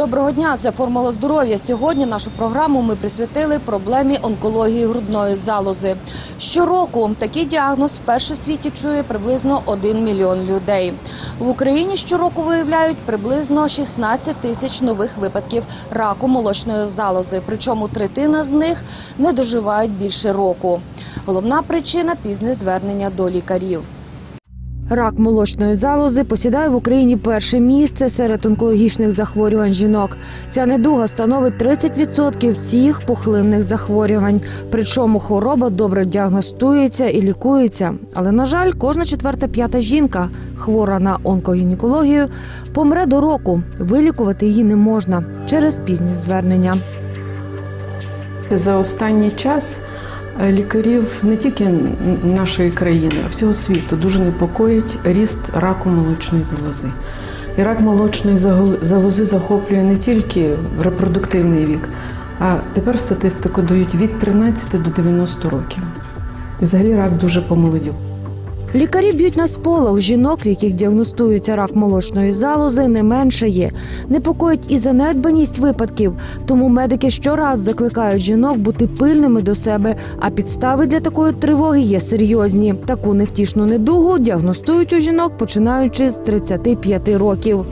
Доброго дня, це формула здоров'я. Сьогодні нашу програму ми присвятили проблемі онкології грудної залози. Щороку такий діагноз вперше в світі чує приблизно 1 мільйон людей. В Україні щороку виявляють приблизно 16 тисяч нових випадків раку молочної залози. Причому третина з них не доживають більше року. Головна причина пізне звернення до лікарів. Рак молочної залози посідає в Україні перше місце серед онкологічних захворювань жінок. Ця недуга становить 30% всіх пухлинних захворювань. Причому хвороба добре діагностується і лікується. Але на жаль, кожна четверта п'ята жінка, хвора на онкогінекологію, помре до року. Вилікувати її не можна через пізні звернення. За останній час лікарів не тільки нашої країни, а всього світу дуже непокоїть ріст раку молочної залози. І рак молочної залози захоплює не тільки репродуктивний вік, а тепер статистику дають від 13 до 90 років. І взагалі рак дуже помолодів. Лікарі б'ють на сполох жінок, в яких діагностується рак молочної залози, не менше є. Непокоїть і занедбаність випадків. Тому медики щораз закликають жінок бути пильними до себе. А підстави для такої тривоги є серйозні. Таку невтішну недугу діагностують у жінок починаючи з 35 років.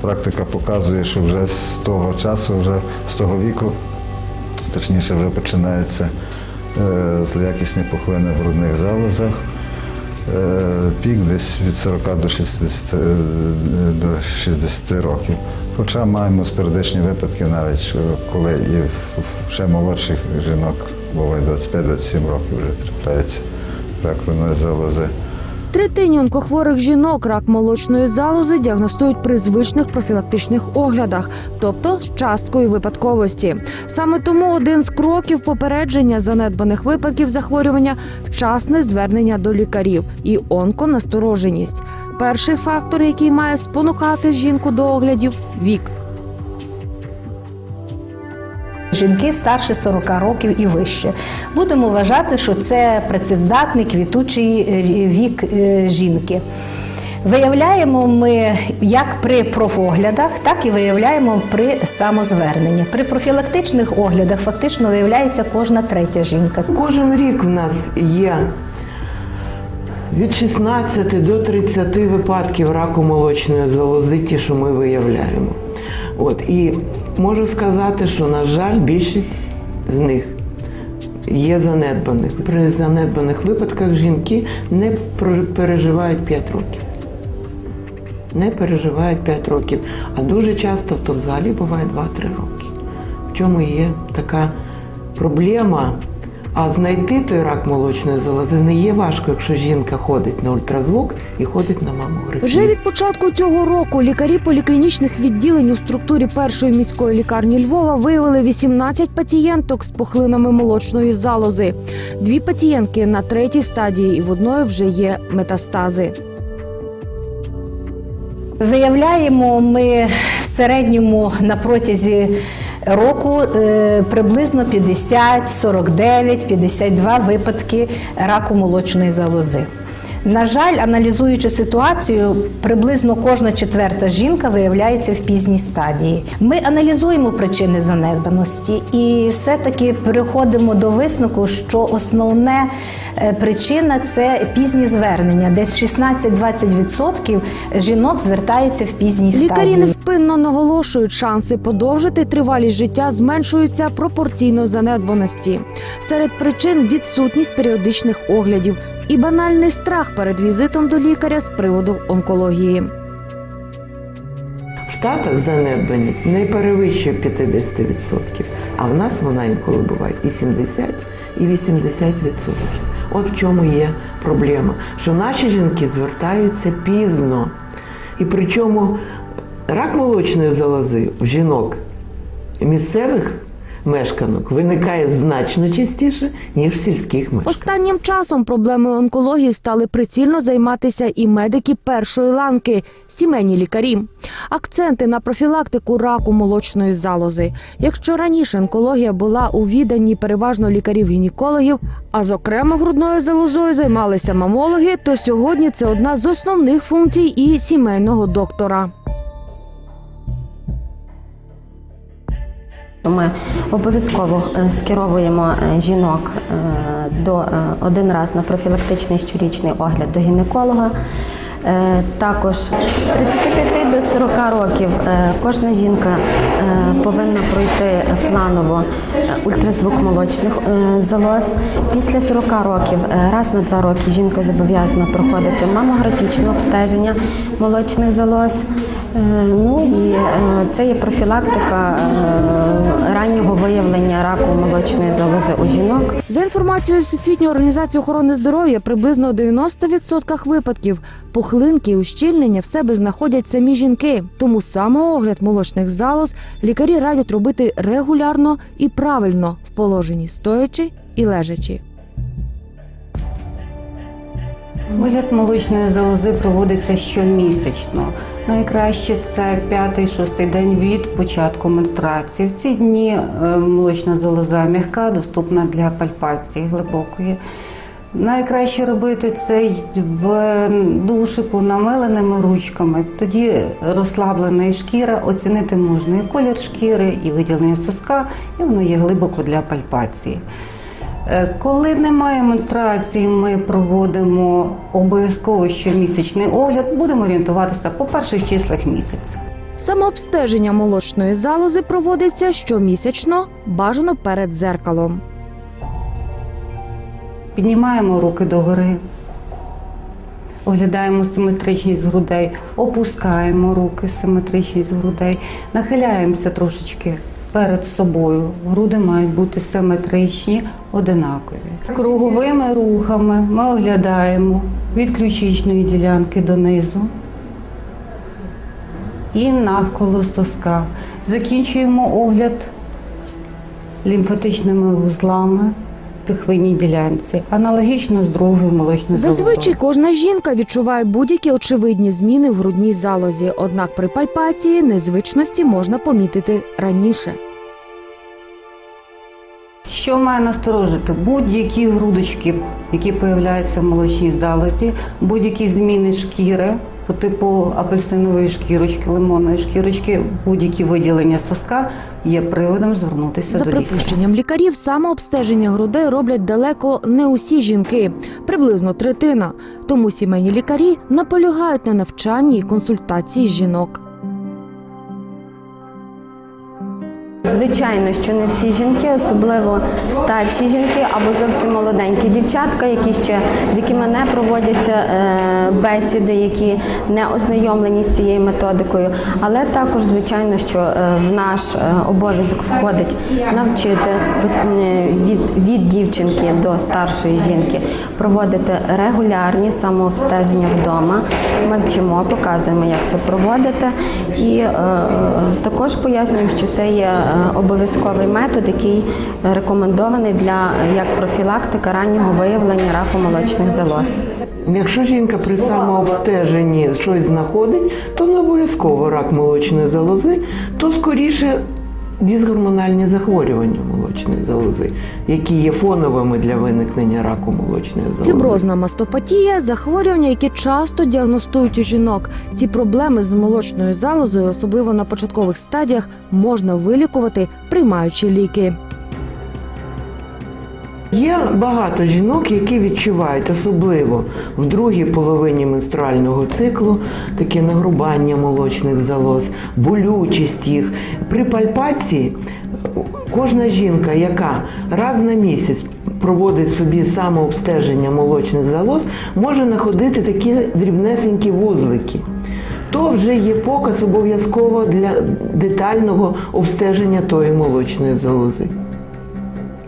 Практика показує, що вже з того часу, вже з того віку, точніше, вже починаються злоякісні пухлини в грудних залозах. Е, Пік десь від 40 до 60, е, до 60 років. Хоча маємо спорадичні випадки навіть, коли і в ще молодших жінок буває 25-27 років вже трапляється рак грудної залози. Третині онкохворих жінок рак молочної залози діагностують при звичних профілактичних оглядах, тобто з часткою випадковості. Саме тому один з кроків попередження занедбаних випадків захворювання вчасне звернення до лікарів і онконастороженість. Перший фактор, який має спонукати жінку до оглядів вік. Жінки старше 40 років і вище. Будемо вважати, що це працездатний квітучий е, вік е, жінки. Виявляємо ми як при профоглядах, так і виявляємо при самозверненні. При профілактичних оглядах фактично виявляється кожна третя жінка. Кожен рік в нас є від 16 до 30 випадків раку молочної залози, ті, що ми виявляємо. От, і можу сказати, що, на жаль, більшість з них є занедбаних. При занедбаних випадках жінки не переживають 5 років. Не переживають 5 років, а дуже часто то взагалі буває 2-3 роки. В чому є така проблема? А знайти той рак молочної залози не є важко, якщо жінка ходить на ультразвук і ходить на мамографію. Вже від початку цього року лікарі поліклінічних відділень у структурі першої міської лікарні Львова виявили 18 пацієнток з пухлинами молочної залози. Дві пацієнтки на третій стадії, і в одної вже є метастази. Виявляємо ми в середньому на протязі року е, приблизно 50, 49, 52 випадки раку молочної залози. На жаль, аналізуючи ситуацію, приблизно кожна четверта жінка виявляється в пізній стадії. Ми аналізуємо причини занедбаності і все-таки переходимо до висновку, що основне е, причина це пізні звернення. Десь 16-20% жінок звертається в пізній Лікарі стадії. Невпинно наголошують, шанси подовжити тривалість життя зменшуються пропорційно занедбаності. Серед причин відсутність періодичних оглядів і банальний страх перед візитом до лікаря з приводу онкології. В Штатах занедбаність не перевищує 50%, а в нас вона інколи буває і 70, і 80%. От в чому є проблема, що наші жінки звертаються пізно. І причому рак молочної залози в жінок місцевих мешканок виникає значно частіше, ніж в сільських мешканцях. Останнім часом проблемою онкології стали прицільно займатися і медики першої ланки сімейні лікарі. Акценти на профілактику раку молочної залози. Якщо раніше онкологія була у відданні переважно лікарів-гінекологів, а зокрема грудною залозою займалися мамологи, то сьогодні це одна з основних функцій і сімейного доктора. Ми обов'язково е, скеровуємо е, жінок е, до один раз на профілактичний щорічний огляд до гінеколога. Також з 35 до 40 років кожна жінка повинна пройти планово ультразвук молочних залоз. Після 40 років раз на два роки жінка зобов'язана проходити мамографічне обстеження молочних залоз. Е, Ну і е, це є профілактика е, раннього виявлення раку молочної залози у жінок. За інформацією Всесвітньої організації охорони здоров'я, приблизно у 90% випадків пухлинки і ущільнення в себе знаходять самі жінки. Тому самоогляд молочних залоз лікарі радять робити регулярно і правильно в положенні стоячи і лежачи. Вигляд молочної залози проводиться щомісячно. Найкраще це п'ятий-шостий день від початку менструації. В ці дні е, молочна залоза м'яка, доступна для пальпації глибокої. Найкраще робити це в душику намиленими ручками. Тоді розслаблена шкіра, оцінити можна і колір шкіри, і виділення соска, і воно є глибоко для пальпації. Е, Коли немає менструації, ми проводимо обов'язково щомісячний огляд. Будемо орієнтуватися по перших числах місяця. Самообстеження молочної залози проводиться щомісячно, бажано перед дзеркалом. Піднімаємо руки догори, оглядаємо симетричність грудей, опускаємо руки, симетричність грудей, нахиляємося трошечки перед собою. Груди мають бути симетричні, одинакові. Круговими рухами ми оглядаємо від ключичної ділянки донизу і навколо соска. Закінчуємо огляд лімфатичними вузлами в піхвинній ділянці, аналогічно з другою молочною Зазвичай кожна жінка відчуває будь-які очевидні зміни в грудній залозі. Однак при пальпації незвичності можна помітити раніше. Що має насторожити? Будь-які грудочки, які появляються в молочній залозі, будь-які зміни шкіри по типу апельсинової шкірочки, лимонної шкірочки, будь-які виділення соска є приводом звернутися За до лікаря. припущенням лікарів, самообстеження грудей роблять далеко не усі жінки, приблизно третина. Тому сімейні лікарі наполягають на навчанні і консультації жінок. Звичайно, що не всі жінки, особливо старші жінки або зовсім молоденькі дівчатка, які ще з якими не проводяться е, бесіди, які не ознайомлені з цією методикою. Але також, звичайно, що е, в наш е, обов'язок входить навчити від, від дівчинки до старшої жінки проводити регулярні самообстеження вдома. Ми вчимо, показуємо, як це проводити, і е, також пояснюємо, що це є обов'язковий метод, який рекомендований для як профілактика раннього виявлення раку молочних залоз. Якщо жінка при самообстеженні щось знаходить, то не обов'язково рак молочної залози, то скоріше дисгормональні захворювання молочної залози, які є фоновими для виникнення раку молочної залози. Фіброзна мастопатія захворювання, які часто діагностують у жінок. Ці проблеми з молочною залозою, особливо на початкових стадіях, можна вилікувати, приймаючи ліки. Є багато жінок, які відчувають, особливо в другій половині менструального циклу, таке нагрубання молочних залоз, болючість їх. При пальпації е, кожна жінка, яка раз на місяць проводить собі самообстеження молочних залоз, може знаходити такі дрібнесенькі вузлики. То вже є показ обов'язково для детального обстеження тої молочної залози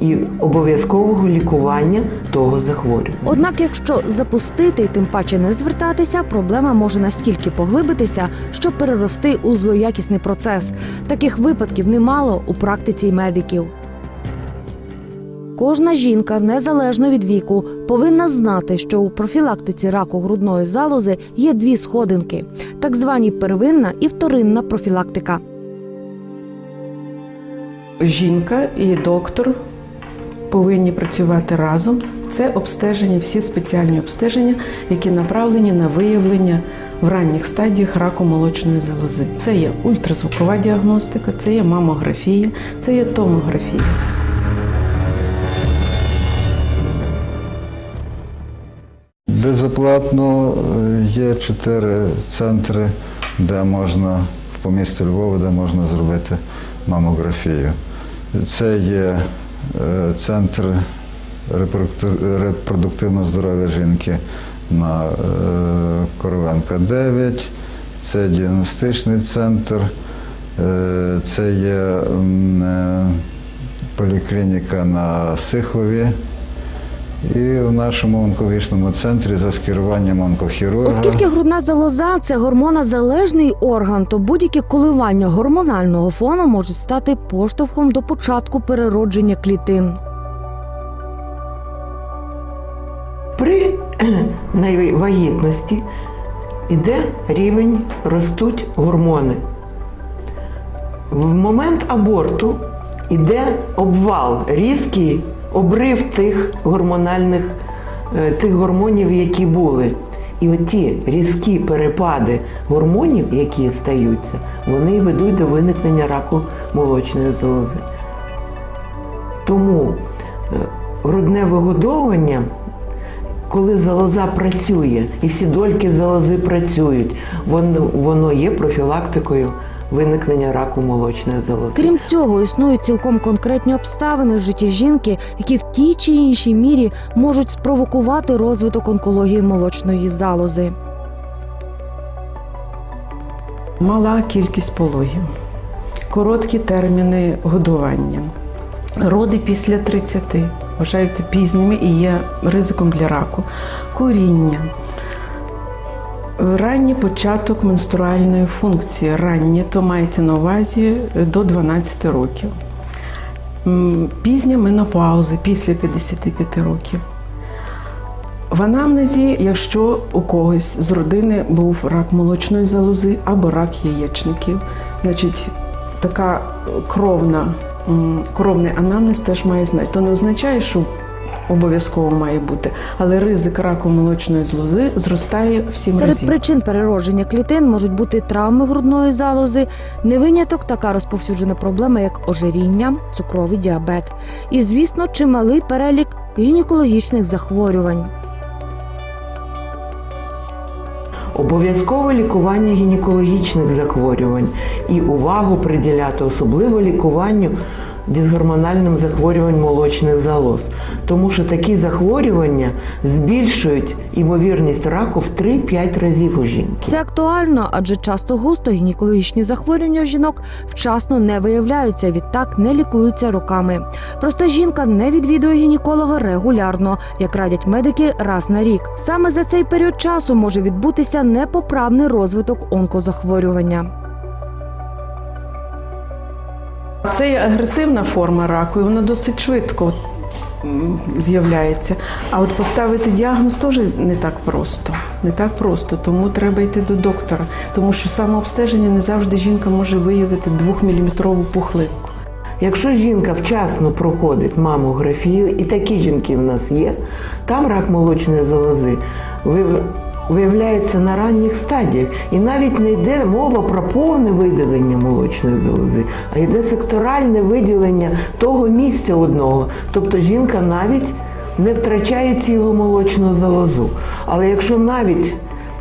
і обов'язкового лікування того захворювання. Однак, якщо запустити і тим паче не звертатися, проблема може настільки поглибитися, що перерости у злоякісний процес. Таких випадків немало у практиці й медиків. кожна жінка, незалежно від віку, повинна знати, що у профілактиці раку грудної залози є дві сходинки: так звані первинна і вторинна профілактика. Жінка і доктор повинні працювати разом. Це обстеження, всі спеціальні обстеження, які направлені на виявлення в ранніх стадіях раку молочної залози. Це є ультразвукова діагностика, це є мамографія, це є томографія. Безоплатно е, є чотири центри, де можна по місту Львова, де можна зробити мамографію. Це є центр репродуктивного здоров'я жінки на Коровенка 9, це діагностичний центр, е, це є е, поліклініка на Сихові. І в нашому онкологічному центрі за скеруванням онкохірурга. Оскільки грудна залоза це гормонозалежний орган, то будь-які коливання гормонального фону можуть стати поштовхом до початку переродження клітин. При найвагітності іде рівень, ростуть гормони. В момент аборту іде обвал, різкий обрив тих гормональних е, тих гормонів, які були. І оті різкі перепади гормонів, які стаються, вони ведуть до виникнення раку молочної залози. Тому е, грудне вигодовування, коли залоза працює і всі дольки залози працюють, воно, воно є профілактикою виникнення раку молочної залози. Крім цього, існують цілком конкретні обставини в житті жінки, які в тій чи іншій мірі можуть спровокувати розвиток онкології молочної залози. Мала кількість пологів, короткі терміни годування, роди після 30 вважаються пізніми і є ризиком для раку, куріння, ранній початок менструальної функції. Раннє то мається на увазі до 12 років. Пізня менопауза після 55 років. В анамнезі, якщо у когось з родини був рак молочної залози або рак яєчників, значить така кровна, кровний анамнез теж має знати. То не означає, що обов'язково має бути, але ризик раку молочної залози зростає в 7 Серед разів. причин переродження клітин можуть бути травми грудної залози, не виняток така розповсюджена проблема, як ожиріння, цукровий діабет, і, звісно, чималий перелік гінекологічних захворювань. Обов'язкове лікування гінекологічних захворювань і увагу приділяти особливо лікуванню дисгормональним захворювань молочних залоз, тому що такі захворювання збільшують імовірність раку в 3-5 разів у жінки. Це актуально, адже часто густо гінекологічні захворювання у жінок вчасно не виявляються, відтак не лікуються роками. Проста жінка не відвідує гінеколога регулярно, як радять медики раз на рік. Саме за цей період часу може відбутися непоправний розвиток онкозахворювання. Це є агресивна форма раку, і вона досить швидко з'являється. А от поставити діагноз теж не так просто. Не так просто, тому треба йти до доктора. Тому що самообстеження не завжди жінка може виявити 2-мм пухлинку. Якщо жінка вчасно проходить мамографію, і такі жінки в нас є, там рак молочної залози ви- виявляється на ранніх стадіях. І навіть не йде мова про повне видалення молочної залози, а йде секторальне виділення того місця одного. Тобто жінка навіть не втрачає цілу молочну залозу. Але якщо навіть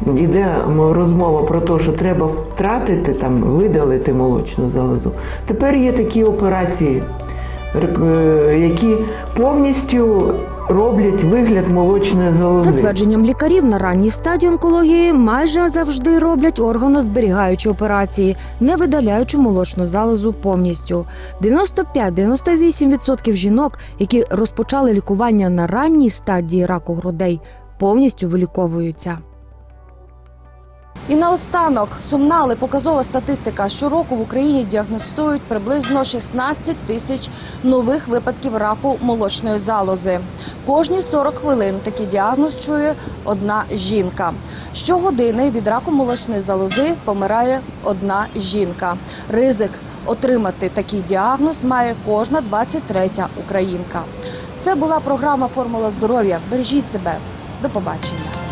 Іде розмова про те, що треба втратити там, видалити молочну залозу. Тепер є такі операції, які повністю роблять вигляд молочної За залози. твердженням лікарів на ранній стадії онкології майже завжди роблять органозберігаючі операції, не видаляючи молочну залозу повністю. 95-98% жінок, які розпочали лікування на ранній стадії раку грудей, повністю виліковуються. І наостанок сумна, але показова статистика. Щороку в Україні діагностують приблизно 16 тисяч нових випадків раку молочної залози. Кожні 40 хвилин такий діагноз чує одна жінка. Щогодини від раку молочної залози помирає одна жінка. Ризик отримати такий діагноз має кожна 23-я українка. Це була програма Формула здоров'я. Бережіть себе. До побачення.